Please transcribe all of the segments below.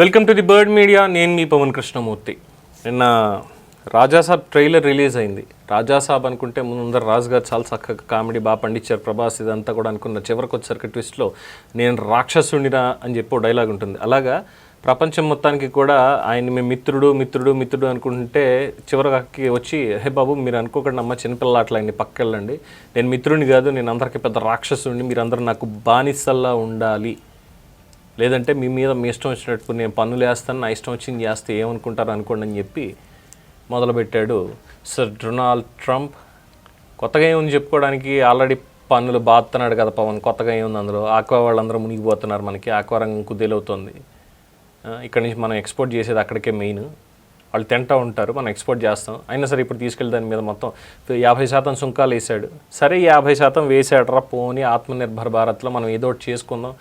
Welcome to the Bird Media. నేను మీ పవన్ కృష్ణమూర్తి. నిన్న రాజాసాబ్ ట్రైలర్ రిలీజ్ అయింది. రాజాసాబ్ అనుకుంటే ముందర రాజు గారు చాలా చక్కగా కామెడీ బాగా పండించారు. ప్రభాస్ ఇదంతా కూడా అనుకున్న చివరికి వచ్చేసరికి ట్విస్ట్లో నేను రాక్షసుడిరా అని చెప్పి డైలాగ్ ఉంటుంది. అలాగా ప్రపంచం మొత్తానికి కూడా ఆయన మీ మిత్రుడు మిత్రుడు మిత్రుడు అనుకుంటే చివరికి వచ్చి హే బాబు మీరు అనుకోకుండా అమ్మ చిన్నపిల్ల అట్లా ఆయన్ని పక్కెళ్ళండి. నేను మిత్రుడిని కాదు నేను అందరికీ పెద్ద రాక్షసుడిని. మీరందరూ నాకు బానిసల్లా ఉండాలి. లేదంటే మీ మీద మీ ఇష్టం వచ్చినట్టు నేను పన్నులు వేస్తాను నా ఇష్టం వచ్చింది చేస్తే ఏమనుకుంటారు అనుకోండి అని చెప్పి మొదలుపెట్టాడు. సార్ డొనాల్డ్ ట్రంప్ కొత్తగా ఏముంది చెప్పుకోవడానికి ఆల్రెడీ పన్నులు బాతున్నాడు కదా పవన్ కొత్తగా ఏముంది అందులో? ఆక్వా వాళ్ళందరూ మునిగిపోతున్నారు మనకి ఆక్వా రంగం కుదేలవుతుంది ఇక్కడ నుంచి మనం ఎక్స్పోర్ట్ చేసేది అక్కడికే మెయిన్. వాళ్ళు తింటూ ఉంటారు మనం ఎక్స్పోర్ట్ చేస్తాం. అయినా సరే ఇప్పుడు తీసుకెళ్ళి దాని మీద మొత్తం యాభై శాతం సుంకాలు వేసాడు. సరే యాభై శాతం వేసాడరా పోని ఆత్మనిర్భర్ భారత్లో మనం ఏదో ఒకటి చేసుకుందాం.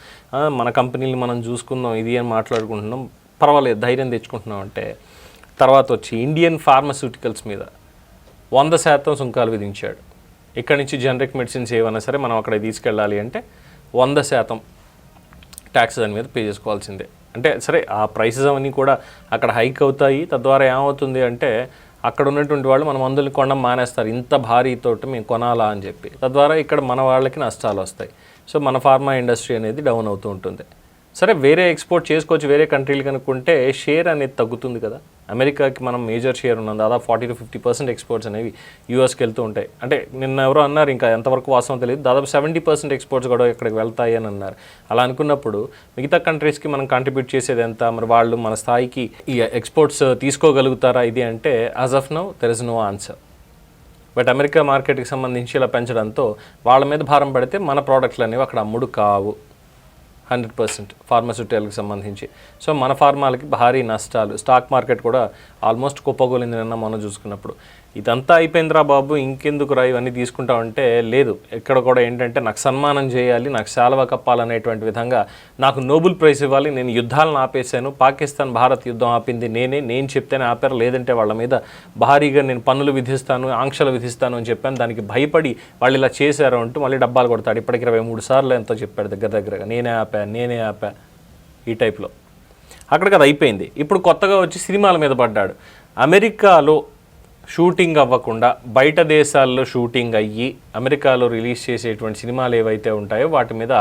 మన కంపెనీలు మనం చూసుకుందాం ఇది అని మాట్లాడుకుంటున్నాం. పర్వాలేదు ధైర్యం తెచ్చుకుంటున్నాం అంటే తర్వాత వచ్చి ఇండియన్ ఫార్మస్యూటికల్స్ మీద వంద శాతం సుంకాలు విధించాడు. ఇక్కడి నుంచి జనరిక్ మెడిసిన్స్ ఏవైనా సరే మనం అక్కడ తీసుకెళ్ళాలి అంటే వంద శాతం ట్యాక్స్ దాని మీద పే చేసుకోవాల్సిందే. అంటే సరే ఆ ప్రైసెస్ అవన్నీ కూడా అక్కడ హైక్ అవుతాయి. తద్వారా ఏమవుతుంది అంటే అక్కడ ఉన్నటువంటి వాళ్ళు మన మందులు కొనడం మానేస్తారు. ఇంత భారీతోటి మేము కొనాలా అని చెప్పి. తద్వారా ఇక్కడ మన వాళ్ళకి నష్టాలు వస్తాయి. సో మన ఫార్మా ఇండస్ట్రీ అనేది డౌన్ అవుతూ ఉంటుంది. సరే వేరే ఎక్స్పోర్ట్ చేసుకోవచ్చు వేరే కంట్రీలు కనుక్కుంటే షేర్ అనేది తగ్గుతుంది కదా. అమెరికాకి మనం మేజర్ షేర్ ఉన్నాం దాదాపు forty to fifty percent exports అనేవి యూఎస్కి వెళ్తూ ఉంటాయి. అంటే నిన్న ఎవరో అన్నారు ఇంకా ఎంతవరకు వాస్తవం తెలియదు. దాదాపు సెవెంటీ పర్సెంట్ ఎక్స్పోర్ట్స్ కూడా ఇక్కడికి వెళ్తాయి అని అన్నారు. అలా అనుకున్నప్పుడు మిగతా కంట్రీస్కి మనం కాంట్రిబ్యూట్ చేసేది ఎంత? మరి వాళ్ళు మన స్థాయికి ఈ ఎక్స్పోర్ట్స్ తీసుకోగలుగుతారా ఇది అంటే as of now there is no answer but America మార్కెట్కి సంబంధించి ఇలా పెంచడంతో వాళ్ళ మీద భారం పడితే మన ప్రోడక్ట్లు అనేవి అక్కడ అమ్ముడు కావు. హండ్రెడ్ పర్సెంట్ ఫార్మస్యూటికల్కి సంబంధించి. సో మన ఫార్మాలకి భారీ నష్టాలు. స్టాక్ మార్కెట్ కూడా ఆల్మోస్ట్ కుప్పగోలింది నిన్న మనం చూసుకున్నప్పుడు. ఇదంతా అయిపోయిందిరా బాబు ఇంకెందుకు రా ఇవన్నీ తీసుకుంటామంటే లేదు. ఎక్కడ కూడా ఏంటంటే నాకు సన్మానం చేయాలి నాకు శాలవ కప్పాలనేటువంటి విధంగా నాకు నోబెల్ ప్రైజ్ ఇవ్వాలి నేను యుద్ధాలను ఆపేశాను పాకిస్తాన్ భారత్ యుద్ధం ఆపింది నేనే నేను చెప్తేనే ఆపారు లేదంటే వాళ్ళ మీద భారీగా నేను పన్నులు విధిస్తాను ఆంక్షలు విధిస్తాను అని చెప్పాను. దానికి భయపడి వాళ్ళు ఇలా చేశారు అంటూ మళ్ళీ డబ్బాలు కొడతాడు. ఇప్పటికి ఇరవై మూడు సార్లు ఎంతో చెప్పాడు దగ్గర దగ్గరగా నేనే ఆపా నేనే ఆపా ఈ టైప్లో. అక్కడికి అది అయిపోయింది. ఇప్పుడు కొత్తగా వచ్చి సినిమాల మీద పడ్డాడు. అమెరికాలో షూటింగ్ అవ్వకుండా బయట దేశాల్లో షూటింగ్ అయ్యి అమెరికాలో రిలీజ్ చేసేటువంటి సినిమాలు ఏవైతే ఉంటాయో వాటి మీద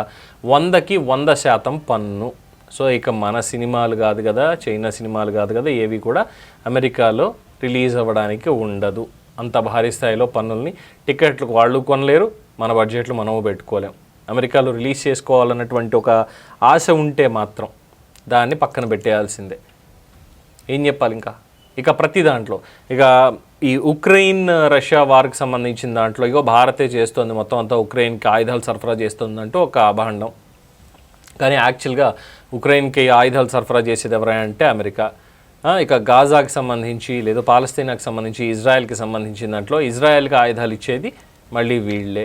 వందకి వంద శాతం పన్ను. సో ఇక మన సినిమాలు కాదు కదా చైనా సినిమాలు కాదు కదా ఏవి కూడా అమెరికాలో రిలీజ్ అవ్వడానికి ఉండదు. అంత భారీ స్థాయిలో పన్నుల్ని టికెట్లు వాళ్ళు కొనలేరు మన బడ్జెట్లు మనము పెట్టుకోలేం. అమెరికాలో రిలీజ్ చేసుకోవాలన్నటువంటి ఒక ఆశ ఉంటే మాత్రం దాన్ని పక్కన పెట్టేయాల్సిందే. ఏం చెప్పాలి ఇంకా ఇక ప్రతి దాంట్లో. ఇక ఈ ఉక్రెయిన్ రష్యా వార్కి సంబంధించిన దాంట్లో ఇగో భారతే చేస్తుంది. మొత్తం అంతా ఉక్రెయిన్కి ఆయుధాలు సరఫరా చేస్తుందంటూ ఒక అభాండం. కానీ యాక్చువల్గా ఉక్రెయిన్కి ఆయుధాలు సరఫరా చేసేది ఎవరైనా అంటే అమెరికా ఇక గాజాకి సంబంధించి లేదా పాలస్తీనాకి సంబంధించి ఇజ్రాయెల్కి సంబంధించిన దాంట్లో ఇజ్రాయెల్కి ఆయుధాలు ఇచ్చేది మళ్ళీ వీళ్ళే.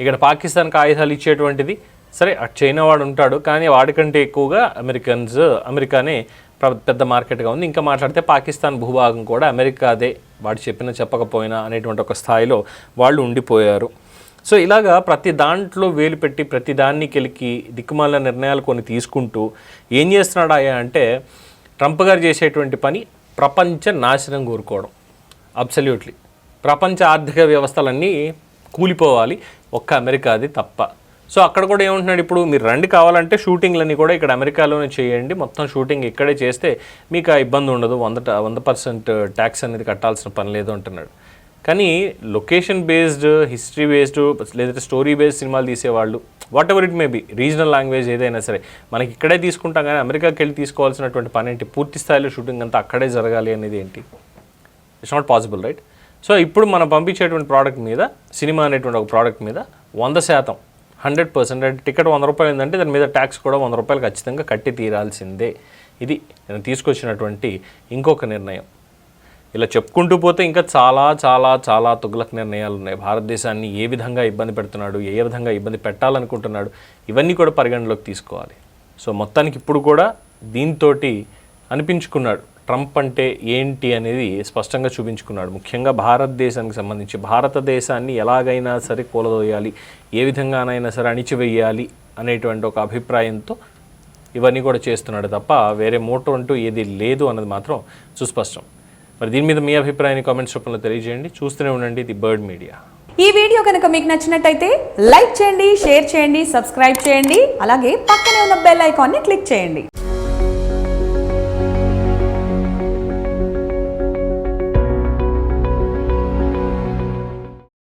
ఇక్కడ పాకిస్తాన్కి ఆయుధాలు ఇచ్చేటువంటిది. సరే అటు చైనా వాడు ఉంటాడు కానీ వాడికంటే ఎక్కువగా అమెరికన్స్ అమెరికానే పెద్ద మార్కెట్గా ఉంది. ఇంకా మాట్లాడితే పాకిస్తాన్ భూభాగం కూడా అమెరికాదే వాడు చెప్పినా చెప్పకపోయినా అనేటువంటి ఒక స్థాయిలో వాళ్ళు ఉండిపోయారు. సో ఇలాగా ప్రతి దాంట్లో వేలు పెట్టి ప్రతి దాన్ని కెలికి దిక్కుమాల నిర్ణయాలు కొన్ని తీసుకుంటూ ఏం చేస్తున్నాడు ఆయా అంటే ట్రంప్ గారు చేసేటువంటి పని ప్రపంచ నాశనం కోరుకోవడం. అబ్సల్యూట్లీ. ప్రపంచ ఆర్థిక వ్యవస్థలన్నీ కూలిపోవాలి. ఒక్క అమెరికాది తప్ప. సో అక్కడ కూడా ఏమంటున్నాడు ఇప్పుడు మీరు రండి కావాలంటే షూటింగ్లన్నీ కూడా ఇక్కడ అమెరికాలోనే చేయండి. మొత్తం షూటింగ్ ఇక్కడే చేస్తే మీకు ఆ ఇబ్బంది ఉండదు. వంద వంద పర్సెంట్ ట్యాక్స్ అనేది కట్టాల్సిన పని లేదు అంటున్నాడు. కానీ లొకేషన్ బేస్డ్ హిస్టరీ బేస్డ్ లేదంటే స్టోరీ బేస్డ్ సినిమాలు తీసేవాళ్ళు whatever it may be regional language ఏదైనా సరే మనకి ఇక్కడే తీసుకుంటాం కానీ అమెరికాకి వెళ్ళి తీసుకోవాల్సినటువంటి పని ఏంటి? పూర్తి స్థాయిలో షూటింగ్ అంతా అక్కడే జరగాలి అనేది ఏంటి? It's not possible right so ఇప్పుడు మనం పంపించేటువంటి ప్రోడక్ట్ మీద సినిమా అనేటువంటి ఒక ప్రోడక్ట్ మీద వంద శాతం హండ్రెడ్ పర్సెంట్. అంటే టికెట్ వంద రూపాయలు ఏంటంటే దాని మీద ట్యాక్స్ కూడా వంద రూపాయలు ఖచ్చితంగా కట్టి తీరాల్సిందే. ఇది నేను తీసుకొచ్చినటువంటి ఇంకొక నిర్ణయం. ఇలా చెప్పుకుంటూ పోతే ఇంకా చాలా చాలా చాలా తుగ్లక్ నిర్ణయాలు ఉన్నాయి. భారతదేశాన్ని ఏ విధంగా ఇబ్బంది పెడుతున్నాడు ఏ విధంగా ఇబ్బంది పెట్టాలనుకుంటున్నాడు ఇవన్నీ కూడా పరిగణలోకి తీసుకోవాలి. సో మొత్తానికి ఇప్పుడు కూడా దీంతో అనిపించుకున్నాడు. ట్రంప్ అంటే ఏంటి అనేది స్పష్టంగా చూపించుకున్నాడు. ముఖ్యంగా భారతదేశానికి సంబంధించి భారతదేశాన్ని ఎలాగైనా సరే కూలదోయాలి ఏ విధంగానైనా సరే అణిచివేయాలి అనేటువంటి ఒక అభిప్రాయంతో ఇవన్నీ కూడా చేస్తున్నాడు తప్ప వేరే మోటో అంటూ ఏది లేదు అన్నది మాత్రం సుస్పష్టం. మరి దీని మీద మీ అభిప్రాయాన్ని కామెంట్స్ రూపంలో తెలియజేయండి. చూస్తూనే ఉండండి ది బర్డ్ మీడియా. ఈ వీడియో కనుక మీకు నచ్చినట్టయితే లైక్ చేయండి షేర్ చేయండి సబ్స్క్రైబ్ చేయండి అలాగే పక్కనే ఉన్న బెల్ ఐకాన్ని క్లిక్ చేయండి.